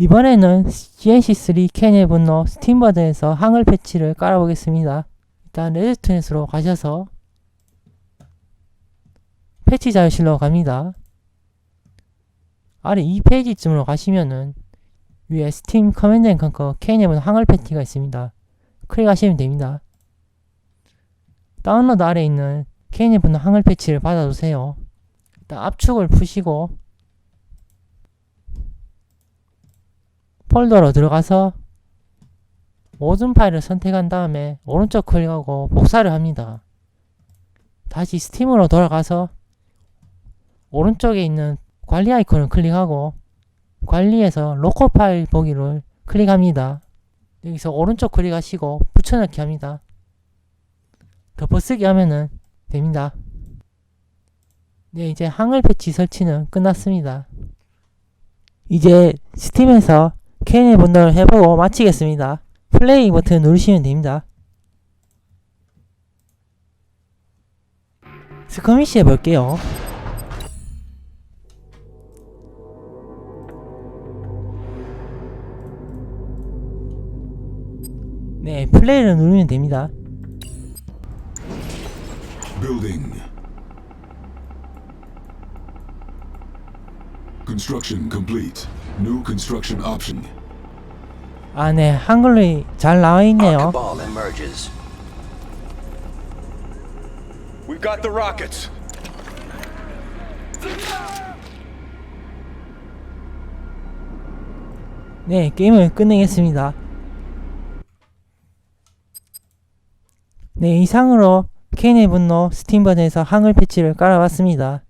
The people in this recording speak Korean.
이번에는 GNC3 캔의 분노 스팀 버전에서 항을 패치를 깔아보겠습니다. 일단 레드투넷으로 가셔서 패치 자료실로 갑니다. 아래 2페이지쯤으로 가시면은 위에 스팀 커맨드 앤 컨커 캔의 분노 항을 패치가 있습니다. 클릭하시면 됩니다. 다운로드 아래에 있는 캔의 분노 항을 패치를 받아두세요. 일단 압축을 푸시고 폴더로 들어가서 모든 파일을 선택한 다음에 오른쪽 클릭하고 복사를 합니다. 다시 스팀으로 돌아가서 오른쪽에 있는 관리 아이콘을 클릭하고 관리에서 로컬 파일 보기를 클릭합니다. 여기서 오른쪽 클릭하시고 붙여넣기 합니다. 덮어쓰기 하면은 됩니다. 네, 이제 항을 패치 설치는 끝났습니다. 이제 스팀에서 캔의 분노를 해보고 마치겠습니다. 플레이 버튼 누르시면 됩니다. 스커미시 해볼게요. 네, 플레이를 누르면 됩니다. Building. Construction complete. New construction option. 아, 네, 한글로 잘 나와 있네요. Cabal emerges. We've got the rockets. 네, 게임을 끝내겠습니다. 네, 이상으로 케인의 분노 스팀 버전에서 항을 패치를 깔아봤습니다.